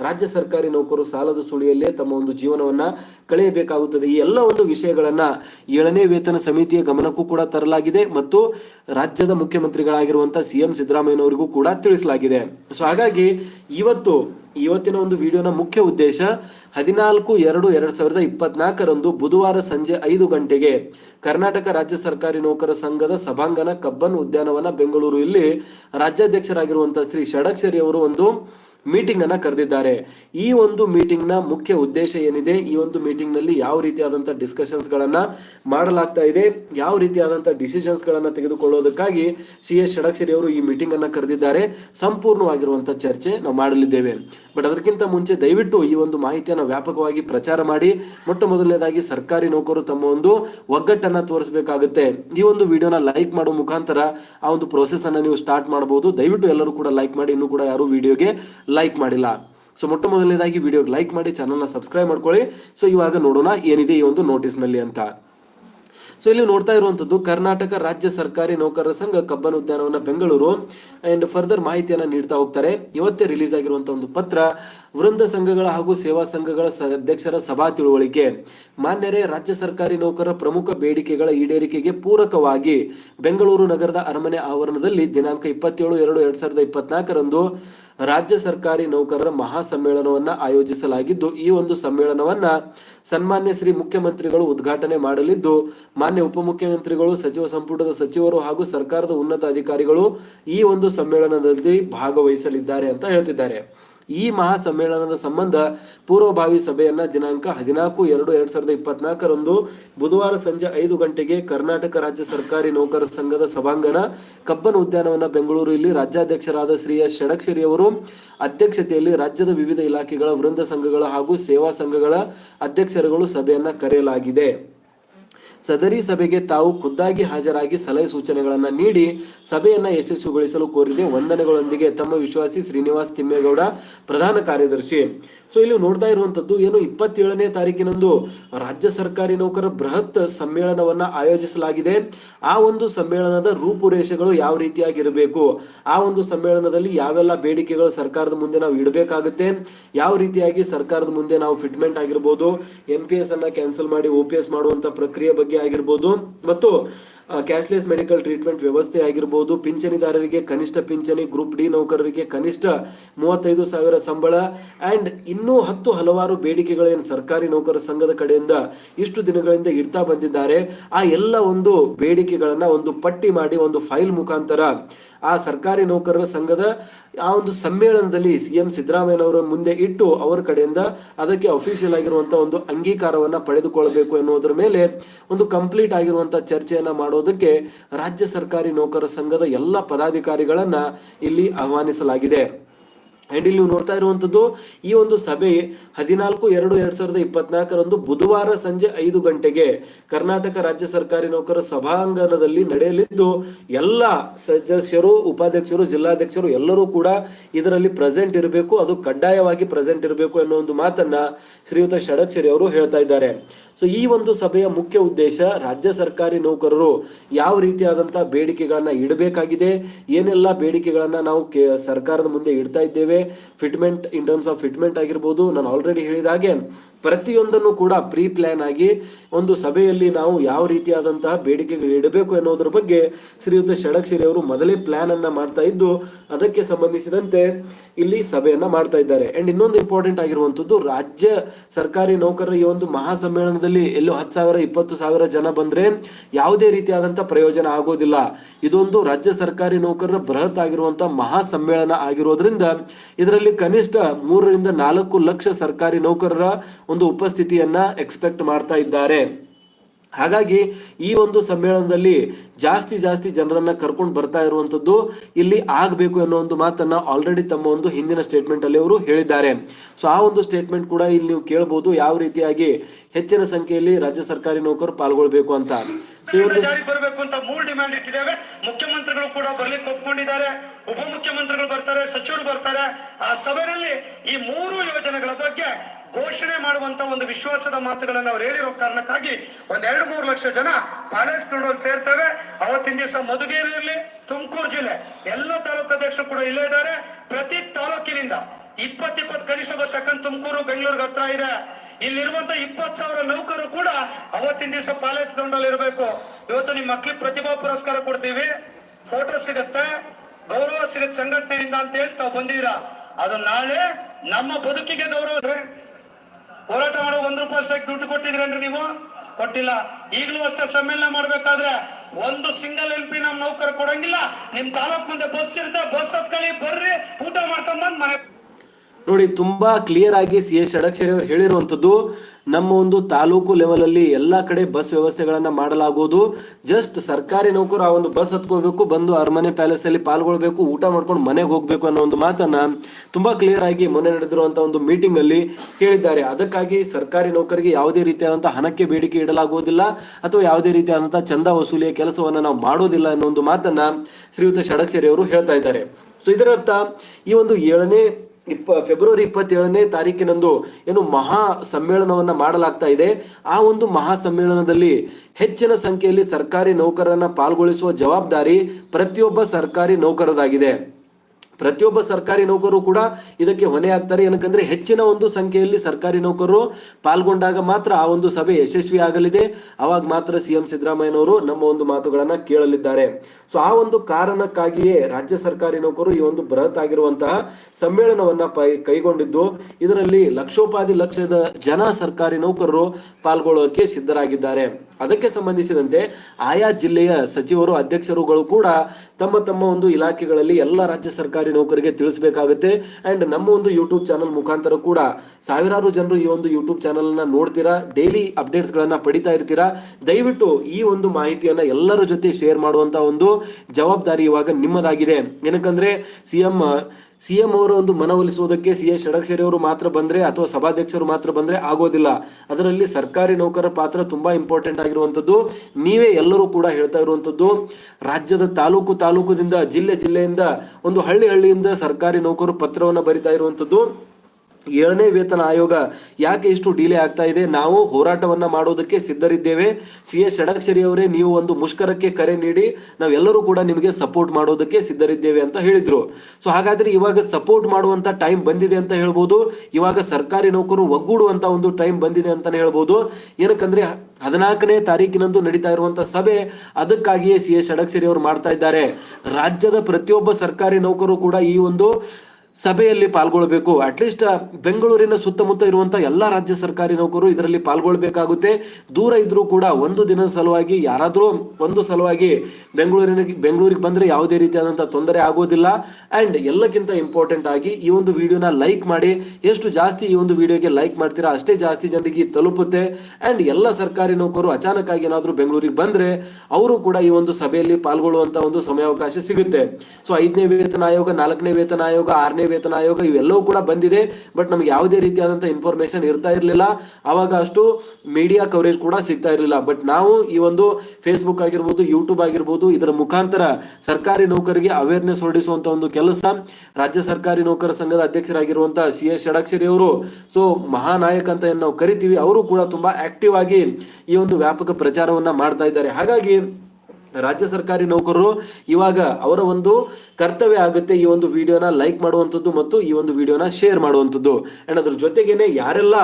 ರಾಜ್ಯ ಸರ್ಕಾರಿ ನೌಕರರು ಸಾಲದ ಸುಳಿಯಲ್ಲೇ ತಮ್ಮ ಒಂದು ಜೀವನವನ್ನ ಕಳೆಯಬೇಕಾಗುತ್ತದೆ. ಈ ಎಲ್ಲ ಒಂದು ವಿಷಯಗಳನ್ನ ಏಳನೇ ವೇತನ ಸಮಿತಿಯ ಗಮನಕ್ಕೂ ಕೂಡ ತರಲಾಗಿದೆ ಮತ್ತು ರಾಜ್ಯದ ಮುಖ್ಯಮಂತ್ರಿಗಳಾಗಿರುವಂಥ ಸಿ ಎಂ ಸಿದ್ದರಾಮಯ್ಯನವರಿಗೂ ಕೂಡ ತಿಳಿಸಲಾಗಿದೆ. ಸೊ ಹಾಗಾಗಿ ಇವತ್ತು ಇವತ್ತಿನ ಒಂದು ವಿಡಿಯೋನ ಮುಖ್ಯ ಉದ್ದೇಶ ಹದಿನಾಲ್ಕು ಎರಡು ಎರಡು ಸಾವಿರದ ಇಪ್ಪತ್ನಾಲ್ಕರಂದು ಬುಧವಾರ ಸಂಜೆ ಐದು ಗಂಟೆಗೆ ಕರ್ನಾಟಕ ರಾಜ್ಯ ಸರ್ಕಾರಿ ನೌಕರ ಸಂಘದ ಸಭಾಂಗಣ ಕಬ್ಬನ್ ಉದ್ಯಾನವನ ಬೆಂಗಳೂರು. ಇಲ್ಲಿ ರಾಜ್ಯಾಧ್ಯಕ್ಷರಾಗಿರುವಂತಹ ಶ್ರೀ ಷಡಕ್ಷರಿ ಅವರು ಒಂದು ಮೀಟಿಂಗ್ ಅನ್ನ ಕರೆದಿದ್ದಾರೆ. ಈ ಒಂದು ಮೀಟಿಂಗ್ನ ಮುಖ್ಯ ಉದ್ದೇಶ ಏನಿದೆ? ಈ ಒಂದು ಮೀಟಿಂಗ್ನಲ್ಲಿ ಯಾವ ರೀತಿಯಾದಂತಹ ಡಿಸ್ಕಷನ್ಸ್ ಗಳನ್ನ ಮಾಡಲಾಗ್ತಾ ಇದೆ? ಯಾವ ರೀತಿಯಾದಂತಹ ಡಿಸಿಷನ್ಸ್ ಗಳನ್ನ ತೆಗೆದುಕೊಳ್ಳೋದಕ್ಕಾಗಿ ಸಿ ಎಸ್ ಷಡಕ್ಷರಿ ಅವರು ಈ ಮೀಟಿಂಗ್ ಅನ್ನ ಕರೆದಿದ್ದಾರೆ. ಸಂಪೂರ್ಣವಾಗಿರುವಂತಹ ಚರ್ಚೆ ನಾವು ಮಾಡಲಿದ್ದೇವೆ. ಬಟ್ ಅದಕ್ಕಿಂತ ಮುಂಚೆ ದಯವಿಟ್ಟು ಈ ಒಂದು ಮಾಹಿತಿಯನ್ನು ವ್ಯಾಪಕವಾಗಿ ಪ್ರಚಾರ ಮಾಡಿ. ಮೊಟ್ಟ ಮೊದಲನೇದಾಗಿ ಸರ್ಕಾರಿ ನೌಕರರು ತಮ್ಮ ಒಂದು ಒಗ್ಗಟ್ಟನ್ನ ತೋರಿಸಬೇಕಾಗುತ್ತೆ. ಈ ಒಂದು ವಿಡಿಯೋನ ಲೈಕ್ ಮಾಡೋ ಮುಖಾಂತರ ಆ ಒಂದು ಪ್ರೋಸೆಸ್ ಅನ್ನ ನೀವು ಸ್ಟಾರ್ಟ್ ಮಾಡಬಹುದು. ದಯವಿಟ್ಟು ಎಲ್ಲರೂ ಕೂಡ ಲೈಕ್ ಮಾಡಿ. ಇನ್ನು ಕೂಡ ಯಾರು ವಿಡಿಯೋಗೆ ಲೈಕ್ ಮಾಡಿಲ್ಲ. ಸೊ ಮೊಟ್ಟ ಮೊದಲನೇದಾಗಿ ವಿಡಿಯೋಗೆ ಲೈಕ್ ಮಾಡಿ ಚಾನಲ್ನ ಸಬ್ಸ್ಕ್ರೈಬ್ ಮಾಡ್ಕೊಳ್ಳಿ. ಸೊ ಇವಾಗ ನೋಡೋಣ ಏನಿದೆ ಈ ಒಂದು ನೋಟಿಸ್ನಲ್ಲಿ ಅಂತ. ಸೊ ಇಲ್ಲಿ ನೋಡ್ತಾ ಇರುವಂತದ್ದು ಕರ್ನಾಟಕ ರಾಜ್ಯ ಸರ್ಕಾರಿ ನೌಕರರ ಸಂಘ ಕಬ್ಬನ್ ಉದ್ಯಾನವನ, ಬೆಂಗಳೂರು. ಅಂಡ್ ಫರ್ದರ್ ಮಾಹಿತಿಯನ್ನ ನೀಡ್ತಾ ಹೋಗ್ತಾರೆ. ಇವತ್ತೇ ರಿಲೀಸ್ ಆಗಿರುವಂತಹ ಒಂದು ಪತ್ರ ವೃಂದ ಸಂಘಗಳ ಹಾಗೂ ಸೇವಾ ಸಂಘಗಳ ಅಧ್ಯಕ್ಷರ ಸಭಾ ತಿಳುವಳಿಕೆ. ಮಾನ್ಯರೇ, ರಾಜ್ಯ ಸರ್ಕಾರಿ ನೌಕರರ ಪ್ರಮುಖ ಬೇಡಿಕೆಗಳ ಈಡೇರಿಕೆಗೆ ಪೂರಕವಾಗಿ ಬೆಂಗಳೂರು ನಗರದ ಅರಮನೆ ಆವರಣದಲ್ಲಿ ದಿನಾಂಕ ಇಪ್ಪತ್ತೇಳು ಎರಡು ಎರಡ್ ಸಾವಿರದ ಇಪ್ಪತ್ನಾಲ್ಕರಂದು ರಾಜ್ಯ ಸರ್ಕಾರಿ ನೌಕರರ ಮಹಾ ಸಮ್ಮೇಳನವನ್ನ ಆಯೋಜಿಸಲಾಗಿದ್ದು, ಈ ಒಂದು ಸಮ್ಮೇಳನವನ್ನ ಸನ್ಮಾನ್ಯ ಶ್ರೀ ಮುಖ್ಯಮಂತ್ರಿಗಳು ಉದ್ಘಾಟನೆ ಮಾಡಲಿದ್ದು, ಮಾನ್ಯ ಉಪಮುಖ್ಯಮಂತ್ರಿಗಳು, ಸಚಿವ ಸಂಪುಟದ ಸಚಿವರು ಹಾಗೂ ಸರ್ಕಾರದ ಉನ್ನತ ಅಧಿಕಾರಿಗಳು ಈ ಒಂದು ಸಮ್ಮೇಳನದಲ್ಲಿ ಭಾಗವಹಿಸಲಿದ್ದಾರೆ ಅಂತ ಹೇಳ್ತಿದ್ದಾರೆ. ಈ ಮಹಾ ಸಮ್ಮೇಳನದ ಸಂಬಂಧ ಪೂರ್ವಭಾವಿ ಸಭೆಯನ್ನ ದಿನಾಂಕ ಹದಿನಾಲ್ಕು ಎರಡು ಎರಡ್ ಸಾವಿರದ ಇಪ್ಪತ್ನಾಲ್ಕರಂದು ಬುಧವಾರ ಸಂಜೆ ಐದು ಗಂಟೆಗೆ ಕರ್ನಾಟಕ ರಾಜ್ಯ ಸರ್ಕಾರಿ ನೌಕರ ಸಂಘದ ಸಭಾಂಗಣ ಕಬ್ಬನ್ ಉದ್ಯಾನವನ ಬೆಂಗಳೂರು ಇಲ್ಲಿ ರಾಜ್ಯಾಧ್ಯಕ್ಷರಾದ ಶ್ರೀ ಎಸ್ ಷಡಕ್ಷರಿ ಅವರು, ಅಧ್ಯಕ್ಷತೆಯಲ್ಲಿ ರಾಜ್ಯದ ವಿವಿಧ ಇಲಾಖೆಗಳ ವೃಂದ ಸಂಘಗಳ ಹಾಗೂ ಸೇವಾ ಸಂಘಗಳ ಅಧ್ಯಕ್ಷರುಗಳು ಸಭೆಯನ್ನ ಕರೆಯಲಾಗಿದೆ. ಸದರಿ ಸಭೆಗೆ ತಾವು ಖುದ್ದಾಗಿ ಹಾಜರಾಗಿ ಸಲಹೆ ಸೂಚನೆಗಳನ್ನು ನೀಡಿ ಸಭೆಯನ್ನು ಯಶಸ್ವಿಗೊಳಿಸಲು ಕೋರಿದೆ. ವಂದನೆಗಳೊಂದಿಗೆ ತಮ್ಮ ವಿಶ್ವಾಸಿ ಶ್ರೀನಿವಾಸ್ ತಿಮ್ಮೇಗೌಡ ಪ್ರಧಾನ ಕಾರ್ಯದರ್ಶಿ ಸೊ ಇಲ್ಲಿ ನೋಡ್ತಾ ಇರುವಂತದ್ದು ಏನು ಇಪ್ಪತ್ತೇಳನೇ ತಾರೀಕಿನಂದು ರಾಜ್ಯ ಸರ್ಕಾರಿ ನೌಕರ ಬೃಹತ್ ಸಮ್ಮೇಳನವನ್ನ ಆಯೋಜಿಸಲಾಗಿದೆ. ಆ ಒಂದು ಸಮ್ಮೇಳನದ ರೂಪುರೇಷೆಗಳು ಯಾವ ರೀತಿಯಾಗಿರಬೇಕು? ಆ ಒಂದು ಸಮ್ಮೇಳನದಲ್ಲಿ ಯಾವೆಲ್ಲ ಬೇಡಿಕೆಗಳು ಸರ್ಕಾರದ ಮುಂದೆ ನಾವು ಇಡಬೇಕಾಗುತ್ತೆ? ಯಾವ ರೀತಿಯಾಗಿ ಸರ್ಕಾರದ ಮುಂದೆ ನಾವು ಫಿಟ್ಮೆಂಟ್ ಆಗಿರ್ಬೋದು? ಎಂ ಪಿ ಎಸ್ ಅನ್ನ ಕ್ಯಾನ್ಸಲ್ ಮಾಡಿ ಓ ಪಿ ಎಸ್ ಮಾಡುವಂತ ಪ್ರಕ್ರಿಯೆ ಬಗ್ಗೆ ಆಗಿರ್ಬೋದು. ಮತ್ತು ಕ್ಯಾಶ್ಲೆಸ್ ಮೆಡಿಕಲ್ ಟ್ರೀಟ್ಮೆಂಟ್ ವ್ಯವಸ್ಥೆ ಆಗಿರ್ಬೋದು. ಪಿಂಚಣಿದಾರರಿಗೆ ಕನಿಷ್ಠ ಪಿಂಚಣಿ ಗ್ರೂಪ್ ಡಿ ನೌಕರರಿಗೆ ಕನಿಷ್ಠ ಮೂವತ್ತೈದು ಸಾವಿರ ಸಂಬಳ ಆ್ಯಂಡ್ ಇನ್ನೂ ಹತ್ತು ಹಲವಾರು ಬೇಡಿಕೆಗಳೇನು ಸರ್ಕಾರಿ ನೌಕರ ಸಂಘದ ಕಡೆಯಿಂದ ಇಷ್ಟು ದಿನಗಳಿಂದ ಇಡ್ತಾ ಬಂದಿದ್ದಾರೆ. ಆ ಎಲ್ಲ ಒಂದು ಬೇಡಿಕೆಗಳನ್ನು ಒಂದು ಪಟ್ಟಿ ಮಾಡಿ ಒಂದು ಫೈಲ್ ಮುಖಾಂತರ ಆ ಸರ್ಕಾರಿ ನೌಕರರ ಸಂಘದ ಆ ಒಂದು ಸಮ್ಮೇಳನದಲ್ಲಿ ಸಿ ಎಂ ಸಿದ್ದರಾಮಯ್ಯನವರ ಮುಂದೆ ಇಟ್ಟು ಅವರ ಕಡೆಯಿಂದ ಅದಕ್ಕೆ ಅಫಿಷಿಯಲ್ ಆಗಿರುವಂತಹ ಒಂದು ಅಂಗೀಕಾರವನ್ನ ಪಡೆದುಕೊಳ್ಳಬೇಕು ಎನ್ನುವುದರ ಮೇಲೆ ಒಂದು ಕಂಪ್ಲೀಟ್ ಆಗಿರುವಂತಹ ಚರ್ಚೆಯನ್ನ ಮಾಡೋದಕ್ಕೆ ರಾಜ್ಯ ಸರ್ಕಾರಿ ನೌಕರ ಸಂಘದ ಎಲ್ಲ ಪದಾಧಿಕಾರಿಗಳನ್ನ ಇಲ್ಲಿ ಆಹ್ವಾನಿಸಲಾಗಿದೆ. ಅಂಡ್ ಇಲ್ಲಿ ನೀವು ನೋಡ್ತಾ ಇರುವಂತದ್ದು ಈ ಒಂದು ಸಭೆ ಹದಿನಾಲ್ಕು ಎರಡು ಎರಡ್ ಸಾವಿರದ ಇಪ್ಪತ್ನಾಲ್ಕರಂದು ಬುಧವಾರ ಸಂಜೆ ಐದು ಗಂಟೆಗೆ ಕರ್ನಾಟಕ ರಾಜ್ಯ ಸರ್ಕಾರಿ ನೌಕರ ಸಭಾಂಗಣದಲ್ಲಿ ನಡೆಯಲಿದ್ದು, ಎಲ್ಲ ಸದಸ್ಯರು, ಉಪಾಧ್ಯಕ್ಷರು, ಜಿಲ್ಲಾಧ್ಯಕ್ಷರು ಎಲ್ಲರೂ ಕೂಡ ಇದರಲ್ಲಿ ಪ್ರೆಸೆಂಟ್ ಇರಬೇಕು, ಅದು ಕಡ್ಡಾಯವಾಗಿ ಪ್ರೆಸೆಂಟ್ ಇರಬೇಕು ಅನ್ನೋ ಒಂದು ಮಾತನ್ನ ಶ್ರೀಯುತ ಷಡಕ್ಷರಿ ಅವರು ಹೇಳ್ತಾ ಇದ್ದಾರೆ. ಸೊ ಈ ಒಂದು ಸಭೆಯ ಮುಖ್ಯ ಉದ್ದೇಶ ರಾಜ್ಯ ಸರ್ಕಾರಿ ನೌಕರರು ಯಾವ ರೀತಿಯಾದಂತಹ ಬೇಡಿಕೆಗಳನ್ನ ಇಡಬೇಕಾಗಿದೆ, ಏನೆಲ್ಲ ಬೇಡಿಕೆಗಳನ್ನ ನಾವು ಸರ್ಕಾರದ ಮುಂದೆ ಇಡ್ತಾ ಇದ್ದೇವೆ fitment in terms of fitment ಆಗಿರ್ಬೋದು ನಾನು ಆಲ್ರೆಡಿ ಹೇಳಿದ ಹಾಗೆ ಪ್ರತಿಯೊಂದನ್ನು ಕೂಡ ಪ್ರೀ ಪ್ಲಾನ್ ಆಗಿ ಒಂದು ಸಭೆಯಲ್ಲಿ ನಾವು ಯಾವ ರೀತಿಯಾದಂತಹ ಬೇಡಿಕೆಗಳು ಇಡಬೇಕು ಎನ್ನುವುದರ ಬಗ್ಗೆ ಶ್ರೀಯುತ ಷಡಕ್ಷರಿ ಅವರು ಮೊದಲೇ ಪ್ಲಾನ್ ಅನ್ನ ಮಾಡ್ತಾ ಇದ್ದು, ಅದಕ್ಕೆ ಸಂಬಂಧಿಸಿದಂತೆ ಇಲ್ಲಿ ಸಭೆಯನ್ನ ಮಾಡ್ತಾ ಇದ್ದಾರೆ. ಅಂಡ್ ಇನ್ನೊಂದು ಇಂಪಾರ್ಟೆಂಟ್ ಆಗಿರುವಂತದ್ದು ರಾಜ್ಯ ಸರ್ಕಾರಿ ನೌಕರರ ಈ ಒಂದು ಮಹಾ ಸಮ್ಮೇಳನದಲ್ಲಿ ಎಲ್ಲೋ ಹತ್ತು ಸಾವಿರ, ಇಪ್ಪತ್ತು ಸಾವಿರ ಜನ ಬಂದ್ರೆ ಯಾವುದೇ ರೀತಿಯಾದಂತಹ ಪ್ರಯೋಜನ ಆಗೋದಿಲ್ಲ. ಇದೊಂದು ರಾಜ್ಯ ಸರ್ಕಾರಿ ನೌಕರರ ಬೃಹತ್ ಆಗಿರುವಂತಹ ಮಹಾ ಸಮ್ಮೇಳನ ಆಗಿರೋದ್ರಿಂದ ಇದರಲ್ಲಿ ಕನಿಷ್ಠ ಮೂರರಿಂದ ನಾಲ್ಕು ಲಕ್ಷ ಸರ್ಕಾರಿ ನೌಕರರ ಒಂದು ಉಪಸ್ಥಿತಿಯನ್ನ ಎಕ್ಸ್ಪೆಕ್ಟ್ ಮಾಡ್ತಾ ಇದ್ದಾರೆ. ಹಾಗಾಗಿ ಈ ಒಂದು ಸಮ್ಮೇಳನದಲ್ಲಿ ಜಾಸ್ತಿ ಜಾಸ್ತಿ ಜನರನ್ನ ಕರ್ಕೊಂಡು ಬರ್ತಾ ಇರುವಂತದ್ದು ಇಲ್ಲಿ ಆಗಬೇಕು ಅನ್ನೋ ಒಂದು ಮಾತನ್ನ ಆಲ್ರೆಡಿ ತಮ್ಮ ಒಂದು ಹಿಂದಿನ ಸ್ಟೇಟ್ಮೆಂಟ್ ಅಲ್ಲಿ ಅವರು ಹೇಳಿದ್ದಾರೆ. ಸೊ ಆ ಒಂದು ಸ್ಟೇಟ್ಮೆಂಟ್ ಕೂಡ ಇಲ್ಲಿ ನೀವು ಕೇಳಬಹುದು ಯಾವ ರೀತಿಯಾಗಿ ಹೆಚ್ಚಿನ ಸಂಖ್ಯೆಯಲ್ಲಿ ರಾಜ್ಯ ಸರ್ಕಾರಿ ನೌಕರು ಪಾಲ್ಗೊಳ್ಬೇಕು ಅಂತ. ಬರಬೇಕು ಅಂತ ಮೂರು ಡಿಮ್ಯಾಂಡ್ ಇಟ್ಟಿದ್ದೇವೆ. ಮುಖ್ಯಮಂತ್ರಿಗಳು ಕೂಡ ಬರ್ಲಿಕ್ಕೆ ಒಪ್ಕೊಂಡಿದ್ದಾರೆ. ಉಪಮುಖ್ಯಮಂತ್ರಿಗಳು ಬರ್ತಾರೆ, ಸಚಿವರು ಬರ್ತಾರೆ. ಆ ಸಭೆಯಲ್ಲಿ ಈ ಮೂರು ಯೋಜನೆಗಳ ಬಗ್ಗೆ ಘೋಷಣೆ ಮಾಡುವಂತ ಒಂದು ವಿಶ್ವಾಸದ ಮಾತುಗಳನ್ನು ಅವ್ರು ಹೇಳಿರೋ ಕಾರಣಕ್ಕಾಗಿ ಒಂದ್ ಎರಡು ಮೂರು ಲಕ್ಷ ಜನ ಪ್ಯಾಲೇಸ್ ಗ್ರೌಂಡ್ ಸೇರ್ತವೆ. ಅವತ್ತಿನ ದಿವಸ ಮಧುಗಿರಿ ಇರಲಿ, ತುಮಕೂರು ಜಿಲ್ಲೆ, ಎಲ್ಲ ತಾಲೂಕು ಅಧ್ಯಕ್ಷರು ಕೂಡ ಇಲ್ಲೇ ಇದ್ದಾರೆ. ಪ್ರತಿ ತಾಲೂಕಿನಿಂದ ಇಪ್ಪತ್ ಇಪ್ಪತ್ ಕನಿಷ್ಠ ಬಸ್ ಸಕನ್ ತುಮಕೂರು, ಬೆಂಗಳೂರಿಗೆ ಹತ್ರ ಇದೆ. ಇಲ್ಲಿರುವಂತ ಇಪ್ಪತ್ ಸಾವಿರ ನೌಕರು ಕೂಡ ಅವತ್ತಿನ ದಿವಸ ಪ್ಯಾಲೇಸ್ ಗ್ರೌಂಡ್ ಅಲ್ಲಿ ಇರಬೇಕು. ಇವತ್ತು ನಿಮ್ ಮಕ್ಳಿಗೆ ಪ್ರತಿಭಾ ಪುರಸ್ಕಾರ ಕೊಡ್ತೀವಿ. ಫೋಟೋ ಸಿಗತ್ತೆ. ಗೌರವ ಸಿಗತ್ತೆ ಸಂಘಟನೆಯಿಂದ ಅಂತ ಹೇಳ್ತಾ ಬಂದಿದ್ದೀರಾ. ಅದು ನಾಳೆ ನಮ್ಮ ಬದುಕಿಗೆ ಗೌರವ. ಹೋರಾಟ ಮಾಡೋ ಒಂದ್ ರೂಪಾಯಿ ಅಷ್ಟೇ ದುಡ್ಡು ಕೊಟ್ಟಿದ್ರೇನ್ರಿ ನೀವು? ಕೊಟ್ಟಿಲ್ಲ. ಈಗಲೂ ಅಷ್ಟೇ ಸಮ್ಮೇಳನ ಮಾಡ್ಬೇಕಾದ್ರೆ ಒಂದು ಸಿಂಗಲ್ ಎಲ್ ಪಿ ನಮ್ ನೌಕರ ಕೊಡಂಗಿಲ್ಲ. ನಿಮ್ ತಾಲೂಕ್ ಮುಂದೆ ಬಸ್ ಇರುತ್ತೆ ಬಸ್ ಹತ್ಕೊಳ್ಳಿ, ಬರ್ರಿ, ಊಟ ಮಾಡ್ಕೊಂಡ್ ಬಂದ್ ಮನೆ ನೋಡಿ, ತುಂಬಾ ಕ್ಲಿಯರ್ ಆಗಿ ಸಿ ಎಸ್ ಷಡಕ್ಷರಿ ಅವರು ಹೇಳಿರುವಂಥದ್ದು, ನಮ್ಮ ಒಂದು ತಾಲೂಕು ಲೆವೆಲಲ್ಲಿ ಎಲ್ಲಾ ಕಡೆ ಬಸ್ ವ್ಯವಸ್ಥೆಗಳನ್ನ ಮಾಡಲಾಗುವುದು. ಜಸ್ಟ್ ಸರ್ಕಾರಿ ನೌಕರು ಆ ಒಂದು ಬಸ್ ಹತ್ಕೋಬೇಕು ಬಂದು ಅರಮನೆ ಪ್ಯಾಲೇಸ್ ಅಲ್ಲಿ ಪಾಲ್ಗೊಳ್ಬೇಕು, ಊಟ ಮಾಡ್ಕೊಂಡು ಮನೆಗೆ ಹೋಗ್ಬೇಕು ಅನ್ನೋ ಒಂದು ಮಾತನ್ನ ತುಂಬಾ ಕ್ಲಿಯರ್ ಆಗಿ ಮೊನ್ನೆ ನಡೆದಿರುವಂತಹ ಒಂದು ಮೀಟಿಂಗ್ ಅಲ್ಲಿ ಹೇಳಿದ್ದಾರೆ. ಅದಕ್ಕಾಗಿ ಸರ್ಕಾರಿ ನೌಕರಿಗೆ ಯಾವುದೇ ರೀತಿಯಾದಂತಹ ಹಣಕ್ಕೆ ಬೇಡಿಕೆ ಇಡಲಾಗುವುದಿಲ್ಲ, ಅಥವಾ ಯಾವುದೇ ರೀತಿಯಾದಂತಹ ಚಂದ ವಸೂಲಿಯ ಕೆಲಸವನ್ನು ನಾವು ಮಾಡೋದಿಲ್ಲ ಅನ್ನೋ ಒಂದು ಮಾತನ್ನ ಶ್ರೀಯುತ ಷಡಕ್ಷರಿ ಅವರು ಹೇಳ್ತಾ ಇದ್ದಾರೆ. ಸೊ ಇದರರ್ಥ, ಈ ಒಂದು ಏಳನೇ ಇಪ್ಪ, ಫೆಬ್ರವರಿ ಇಪ್ಪತ್ತೇಳನೇ ತಾರೀಕಿನಂದು ಏನು ಮಹಾ ಸಮ್ಮೇಳನವನ್ನ ಮಾಡಲಾಗ್ತಾ ಇದೆ. ಆ ಒಂದು ಮಹಾ ಸಮ್ಮೇಳನದಲ್ಲಿ ಹೆಚ್ಚಿನ ಸಂಖ್ಯೆಯಲ್ಲಿ ಸರ್ಕಾರಿ ನೌಕರರನ್ನ ಪಾಲ್ಗೊಳಿಸುವ ಜವಾಬ್ದಾರಿ ಪ್ರತಿಯೊಬ್ಬ ಸರ್ಕಾರಿ ನೌಕರದಾಗಿದೆ. ಪ್ರತಿಯೊಬ್ಬ ಸರ್ಕಾರಿ ನೌಕರರು ಕೂಡ ಇದಕ್ಕೆ ಹೊಣೆ ಆಗ್ತಾರೆ. ಏನಕ್ಕಂದ್ರೆ ಹೆಚ್ಚಿನ ಒಂದು ಸಂಖ್ಯೆಯಲ್ಲಿ ಸರ್ಕಾರಿ ನೌಕರರು ಪಾಲ್ಗೊಂಡಾಗ ಮಾತ್ರ ಆ ಒಂದು ಸಭೆ ಯಶಸ್ವಿ ಆಗಲಿದೆ. ಅವಾಗ ಮಾತ್ರ ಸಿಎಂ ಸಿದ್ದರಾಮಯ್ಯನವರು ನಮ್ಮ ಒಂದು ಮಾತುಗಳನ್ನು ಕೇಳಲಿದ್ದಾರೆ. ಸೊ ಆ ಒಂದು ಕಾರಣಕ್ಕಾಗಿಯೇ ರಾಜ್ಯ ಸರ್ಕಾರಿ ನೌಕರರು ಈ ಒಂದು ಬೃಹತ್ ಆಗಿರುವಂತಹ ಸಮ್ಮೇಳನವನ್ನ ಕೈಗೊಂಡಿದ್ದು. ಇದರಲ್ಲಿ ಲಕ್ಷೋಪಾದಿ ಲಕ್ಷದ ಜನ ಸರ್ಕಾರಿ ನೌಕರರು ಪಾಲ್ಗೊಳ್ಳೋಕೆ ಸಿದ್ಧರಾಗಿದ್ದಾರೆ. ಅದಕ್ಕೆ ಸಂಬಂಧಿಸಿದಂತೆ ಆಯಾ ಜಿಲ್ಲೆಯ ಸಚಿವರು, ಅಧ್ಯಕ್ಷರುಗಳು ಕೂಡ ತಮ್ಮ ತಮ್ಮ ಒಂದು ಇಲಾಖೆಗಳಲ್ಲಿ ಎಲ್ಲ ರಾಜ್ಯ ಸರ್ಕಾರಿ ನೌಕರಿಗೆ ತಿಳಿಸಬೇಕಾಗುತ್ತೆ. ಅಂಡ್ ನಮ್ಮ ಒಂದು ಯೂಟ್ಯೂಬ್ ಚಾನಲ್ ಮುಖಾಂತರ ಕೂಡ ಸಾವಿರಾರು ಜನರು ಈ ಒಂದು ಯೂಟ್ಯೂಬ್ ಚಾನಲ್ನ ನೋಡ್ತೀರಾ ಡೈಲಿ ಅಪ್ಡೇಟ್ಸ್ ಗಳನ್ನ ಪಡಿತಾ ಇರ್ತೀರಾ. ದಯವಿಟ್ಟು ಈ ಒಂದು ಮಾಹಿತಿಯನ್ನ ಎಲ್ಲರ ಜೊತೆ ಶೇರ್ ಮಾಡುವಂಥ ಒಂದು ಜವಾಬ್ದಾರಿ ಇವಾಗ ನಿಮ್ಮದಾಗಿದೆ. ಸಿ ಸಿಎಂ ಸಿಎಂ ಅವರ ಒಂದು ಮನವೊಲಿಸುವುದಕ್ಕೆ ಸಿ ಎಸ್ ಷಡಕ್ಷರಿ ಅವರು ಮಾತ್ರ ಬಂದರೆ ಅಥವಾ ಸಭಾಧ್ಯಕ್ಷರು ಮಾತ್ರ ಬಂದರೆ ಆಗೋದಿಲ್ಲ. ಅದರಲ್ಲಿ ಸರ್ಕಾರಿ ನೌಕರರ ಪಾತ್ರ ತುಂಬ ಇಂಪಾರ್ಟೆಂಟ್ ಆಗಿರುವಂಥದ್ದು. ನೀವೇ ಎಲ್ಲರೂ ಕೂಡ ಹೇಳ್ತಾ ಇರುವಂಥದ್ದು, ರಾಜ್ಯದ ತಾಲೂಕು ತಾಲೂಕುದಿಂದ ಜಿಲ್ಲೆ ಜಿಲ್ಲೆಯಿಂದ ಒಂದು ಹಳ್ಳಿ ಹಳ್ಳಿಯಿಂದ ಸರ್ಕಾರಿ ನೌಕರರು ಪತ್ರವನ್ನು ಬರಿತಾ ಇರುವಂತದ್ದು ಏಳನೇ ವೇತನ ಆಯೋಗ ಯಾಕೆ ಇಷ್ಟು ಡಿಲೇ ಆಗ್ತಾ ಇದೆ? ನಾವು ಹೋರಾಟವನ್ನ ಮಾಡೋದಕ್ಕೆ ಸಿದ್ಧರಿದ್ದೇವೆ. ಸಿ ಎಸ್ ಷಡಕ್ಷರಿ ಅವರೇ, ನೀವು ಒಂದು ಮುಷ್ಕರಕ್ಕೆ ಕರೆ ನೀಡಿ, ನಾವೆಲ್ಲರೂ ಕೂಡ ನಿಮಗೆ ಸಪೋರ್ಟ್ ಮಾಡೋದಕ್ಕೆ ಸಿದ್ಧರಿದ್ದೇವೆ ಅಂತ ಹೇಳಿದ್ರು. ಸೊ, ಹಾಗಾದ್ರೆ ಇವಾಗ ಸಪೋರ್ಟ್ ಮಾಡುವಂತ ಟೈಮ್ ಬಂದಿದೆ ಅಂತ ಹೇಳ್ಬೋದು. ಇವಾಗ ಸರ್ಕಾರಿ ನೌಕರು ಒಗ್ಗೂಡುವಂತ ಒಂದು ಟೈಮ್ ಬಂದಿದೆ ಅಂತಾನೆ ಹೇಳ್ಬೋದು. ಏನಕ್ಕಂದ್ರೆ, ಹದಿನಾಲ್ಕನೇ ತಾರೀಕಿನಂದು ನಡೀತಾ ಇರುವಂತ ಸಭೆ, ಅದಕ್ಕಾಗಿಯೇ ಸಿ ಎಸ್ ಷಡಕ್ಷರಿ ಅವರು ಮಾಡ್ತಾ ಇದ್ದಾರೆ. ರಾಜ್ಯದ ಪ್ರತಿಯೊಬ್ಬ ಸರ್ಕಾರಿ ನೌಕರು ಕೂಡ ಈ ಒಂದು ಸಭೆಯಲ್ಲಿ ಪಾಲ್ಗೊಳ್ಬೇಕು. ಅಟ್ಲೀಸ್ಟ್ ಬೆಂಗಳೂರಿನ ಸುತ್ತಮುತ್ತ ಇರುವಂತ ಎಲ್ಲಾ ರಾಜ್ಯ ಸರ್ಕಾರಿ ನೌಕರು ಇದರಲ್ಲಿ ಪಾಲ್ಗೊಳ್ಬೇಕಾಗುತ್ತೆ. ದೂರ ಇದ್ರೂ ಕೂಡ ಒಂದು ದಿನದ ಸಲುವಾಗಿ ಯಾರಾದರೂ ಒಂದು ಸಲುವಾಗಿ ಬೆಂಗಳೂರಿನ, ಬೆಂಗಳೂರಿಗೆ ಬಂದ್ರೆ ಯಾವುದೇ ರೀತಿಯಾದಂಥ ತೊಂದರೆ ಆಗೋದಿಲ್ಲ. ಅಂಡ್ ಎಲ್ಲಕ್ಕಿಂತ ಇಂಪಾರ್ಟೆಂಟ್ ಆಗಿ ಈ ಒಂದು ವಿಡಿಯೋನ ಲೈಕ್ ಮಾಡಿ. ಎಷ್ಟು ಜಾಸ್ತಿ ಈ ಒಂದು ವಿಡಿಯೋಗೆ ಲೈಕ್ ಮಾಡ್ತೀರಾ ಅಷ್ಟೇ ಜಾಸ್ತಿ ಜನರಿಗೆ ತಲುಪುತ್ತೆ. ಅಂಡ್ ಎಲ್ಲ ಸರ್ಕಾರಿ ನೌಕರು ಅಚಾನಕ್ ಆಗಿ ಏನಾದರೂ ಬೆಂಗಳೂರಿಗೆ ಬಂದ್ರೆ ಅವರು ಕೂಡ ಈ ಒಂದು ಸಭೆಯಲ್ಲಿ ಪಾಲ್ಗೊಳ್ಳುವಂತ ಒಂದು ಸಮಯಾವಕಾಶ ಸಿಗುತ್ತೆ. ಸೊ ಐದನೇ ವೇತನ ಆಯೋಗ, ನಾಲ್ಕನೇ ವೇತನ ಆಯೋಗ, ಆರನೇ ವೇತನ ಆಯೋಗ ಇವೆಲ್ಲವೂ ಕೂಡ ಬಂದಿದೆ, ಬಟ್ ನಮ್ಗೆ ಯಾವುದೇ ರೀತಿಯಾದಂಥ ಇನ್ಫಾರ್ಮೇಶನ್ ಇರ್ತಾ ಇರಲಿಲ್ಲ. ಅವಾಗ ಅಷ್ಟು ಮೀಡಿಯಾ ಕವರೇಜ್ ಕೂಡ ಸಿಗ್ತಾ ಇರಲಿಲ್ಲ. ಬಟ್ ನಾವು ಈ ಒಂದು ಫೇಸ್ಬುಕ್ ಆಗಿರ್ಬೋದು ಯೂಟ್ಯೂಬ್ ಆಗಿರ್ಬೋದು, ಇದರ ಮುಖಾಂತರ ಸರ್ಕಾರಿ ನೌಕರಿಗೆ ಅವೇರ್ನೆಸ್ ಹೊರಡಿಸುವಂತ ಒಂದು ಕೆಲಸ, ರಾಜ್ಯ ಸರ್ಕಾರಿ ನೌಕರ ಸಂಘದ ಅಧ್ಯಕ್ಷರಾಗಿರುವಂತಹ ಸಿ ಎಸ್ ಷಡಕ್ಷರಿ ಅವರು. ಸೊ ಮಹಾನಾಯಕ ಅಂತ ಏನು ನಾವು ಕರಿತೀವಿ, ಅವರು ಕೂಡ ತುಂಬಾ ಆಕ್ಟಿವ್ ಆಗಿ ಈ ಒಂದು ವ್ಯಾಪಕ ಪ್ರಚಾರವನ್ನ ಮಾಡ್ತಾ ಇದ್ದಾರೆ. ಹಾಗಾಗಿ ರಾಜ್ಯ ಸರ್ಕಾರಿ ನೌಕರರು ಇವಾಗ ಅವರ ಒಂದು ಕರ್ತವ್ಯ ಆಗುತ್ತೆ ಈ ಒಂದು ವಿಡಿಯೋನ ಲೈಕ್ ಮಾಡುವಂಥದ್ದು ಮತ್ತು ಈ ಒಂದು ವಿಡಿಯೋನ ಶೇರ್ ಮಾಡುವಂಥದ್ದು. ಅಂಡ್ ಅದ್ರ ಜೊತೆಗೇನೆ ಯಾರೆಲ್ಲ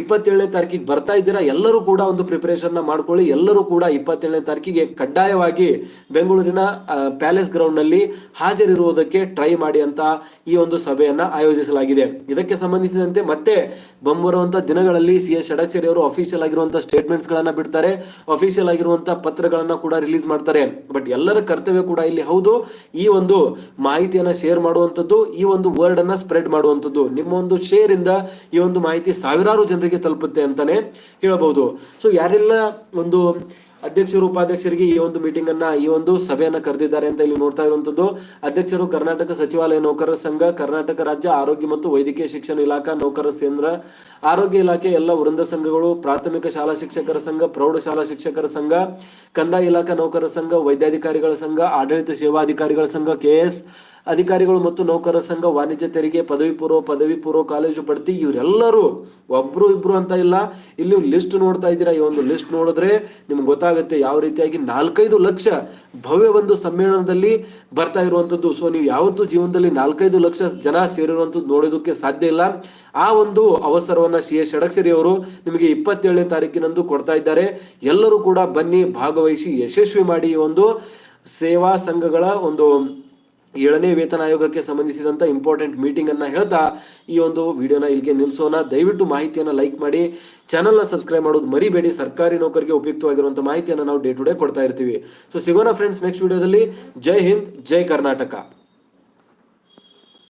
ಇಪ್ಪತ್ತೇಳನೇ ತಾರೀಕಿಗೆ ಬರ್ತಾ ಇದ್ದೀರಾ, ಎಲ್ಲರೂ ಕೂಡ ಒಂದು ಪ್ರಿಪರೇಷನ್ನ ಮಾಡ್ಕೊಳ್ಳಿ. ಎಲ್ಲರೂ ಕೂಡ ಇಪ್ಪತ್ತೇಳನೇ ತಾರೀಕಿಗೆ ಕಡ್ಡಾಯವಾಗಿ ಬೆಂಗಳೂರಿನ ಪ್ಯಾಲೇಸ್ ಗ್ರೌಂಡ್ನಲ್ಲಿ ಹಾಜರಿರುವುದಕ್ಕೆ ಟ್ರೈ ಮಾಡಿ ಅಂತ ಈ ಒಂದು ಸಭೆಯನ್ನು ಆಯೋಜಿಸಲಾಗಿದೆ. ಇದಕ್ಕೆ ಸಂಬಂಧಿಸಿದಂತೆ ಮತ್ತೆ ಬಂಬರುವಂಥ ದಿನಗಳಲ್ಲಿ ಸಿ ಎಸ್ ಷಡಕ್ಷರಿ ಅವರು ಅಫಿಷಿಯಲ್ ಆಗಿರುವಂಥ ಸ್ಟೇಟ್ಮೆಂಟ್ಸ್ಗಳನ್ನು ಬಿಡ್ತಾರೆ. ಅಫಿಷಿಯಲ್ ಆಗಿರುವಂಥ ಪತ್ರಗಳನ್ನು ಕೂಡ ರಿಲೀಸ್ ಮಾಡ್ತಾರೆ. ಬಟ್ ಎಲ್ಲರ ಕರ್ತವ್ಯ ಕೂಡ ಇಲ್ಲಿ ಹೌದು. ಈ ಒಂದು ಮಾಹಿತಿಯನ್ನು ಶೇರ್ ಮಾಡುವಂಥದ್ದು ಈ ಒಂದು ವರ್ಡನ್ನು ಸ್ಪ್ರೆಡ್ ಮಾಡುವಂಥದ್ದು ನಿಮ್ಮ ಒಂದು ಶೇರಿಂದ ಈ ಒಂದು ಮಾಹಿತಿ ಸಾವಿರಾರು ಜನರಿಗೆ ತಲುಪುತ್ತೆ ಅಂತಾನೆ ಹೇಳಬಹುದು. ಸೊ ಯಾರೆಲ್ಲ ಒಂದು ಅಧ್ಯಕ್ಷರು, ಉಪಾಧ್ಯಕ್ಷರಿಗೆ ಈ ಒಂದು ಮೀಟಿಂಗ್ ಅನ್ನ, ಈ ಒಂದು ಸಭೆಯನ್ನ ಕರೆದಿದ್ದಾರೆ ಅಂತ ಇಲ್ಲಿ ನೋಡ್ತಾ ಇರುವಂತದ್ದು, ಅಧ್ಯಕ್ಷರು ಕರ್ನಾಟಕ ಸಚಿವಾಲಯ ನೌಕರರ ಸಂಘ, ಕರ್ನಾಟಕ ರಾಜ್ಯ ಆರೋಗ್ಯ ಮತ್ತು ವೈದ್ಯಕೀಯ ಶಿಕ್ಷಣ ಇಲಾಖಾ ನೌಕರರ ಕೇಂದ್ರ, ಆರೋಗ್ಯ ಇಲಾಖೆ, ಎಲ್ಲ ವೃಂದ ಸಂಘಗಳು, ಪ್ರಾಥಮಿಕ ಶಾಲಾ ಶಿಕ್ಷಕರ ಸಂಘ ಪ್ರೌಢಶಾಲಾ ಶಿಕ್ಷಕರ ಸಂಘ, ಕಂದಾಯ ಇಲಾಖಾ ನೌಕರರ ಸಂಘ, ವೈದ್ಯಾಧಿಕಾರಿಗಳ ಸಂಘ, ಆಡಳಿತ ಸೇವಾಧಿಕಾರಿಗಳ ಸಂಘ ಕೆಎಸ್ ಅಧಿಕಾರಿಗಳು ಮತ್ತು ನೌಕರರ ಸಂಘ, ವಾಣಿಜ್ಯ ತೆರಿಗೆ, ಪದವಿ ಪೂರ್ವ ಪದವಿ ಪೂರ್ವ, ಕಾಲೇಜು ಬಡ್ತಿ, ಇವರೆಲ್ಲರೂ ಒಬ್ರು ಇಬ್ರು ಅಂತ ಇಲ್ಲ. ಇಲ್ಲಿ ಲಿಸ್ಟ್ ನೋಡ್ತಾ ಇದ್ದೀರಾ? ಈ ಒಂದು ಲಿಸ್ಟ್ ನೋಡಿದ್ರೆ ನಿಮ್ಗೆ ಗೊತ್ತಾಗುತ್ತೆ ಯಾವ ರೀತಿಯಾಗಿ ನಾಲ್ಕೈದು ಲಕ್ಷ ಭವ್ಯ ಒಂದು ಸಮ್ಮೇಳನದಲ್ಲಿ ಬರ್ತಾ ಇರುವಂತದ್ದು ಸೊ ನೀವು ಯಾವತ್ತೂ ಜೀವನದಲ್ಲಿ ನಾಲ್ಕೈದು ಲಕ್ಷ ಜನ ಸೇರಿರುವಂಥದ್ದು ನೋಡೋದಕ್ಕೆ ಸಾಧ್ಯ ಇಲ್ಲ. ಆ ಒಂದು ಅವಸರವನ್ನು ಸಿ ಎಸ್ ಷಡಕ್ಷರಿ ಅವರು ನಿಮಗೆ ಇಪ್ಪತ್ತೇಳನೇ ತಾರೀಕಿನಂದು ಕೊಡ್ತಾ ಇದ್ದಾರೆ. ಎಲ್ಲರೂ ಕೂಡ ಬನ್ನಿ, ಭಾಗವಹಿಸಿ, ಯಶಸ್ವಿ ಮಾಡಿ ಒಂದು ಸೇವಾ ಸಂಘಗಳ ಒಂದು ಏಳನೇ ವೇತನ ಆಯೋಗಕ್ಕೆ ಸಂಬಂಧಿಸಿದಂತ ಇಂಪಾರ್ಟೆಂಟ್ ಮೀಟಿಂಗ್ ಅನ್ನ ಹೇಳ್ತಾ ಈ ಒಂದು ವಿಡಿಯೋನ ಇಲ್ಲಿಗೆ ನಿಲ್ಸೋಣ. ದಯವಿಟ್ಟು ಮಾಹಿತಿಯನ್ನ ಲೈಕ್ ಮಾಡಿ. ಚಾನಲ್ನ ಸಬ್ಸ್ಕ್ರೈಬ್ ಮಾಡೋದು ಮರಿಬೇಡಿ. ಸರ್ಕಾರಿ ನೌಕರಿಗೆ ಉಪಯುಕ್ತವಾಗಿರುವಂಥ ಮಾಹಿತಿಯನ್ನು ನಾವು ಡೇ ಟು ಡೇ ಕೊಡ್ತಾ ಇರ್ತೀವಿ. ಸೊ ಸಿಗೋಣ ಫ್ರೆಂಡ್ಸ್ ನೆಕ್ಸ್ಟ್ ವಿಡಿಯೋದಲ್ಲಿ. ಜೈ ಹಿಂದ್, ಜೈ ಕರ್ನಾಟಕ.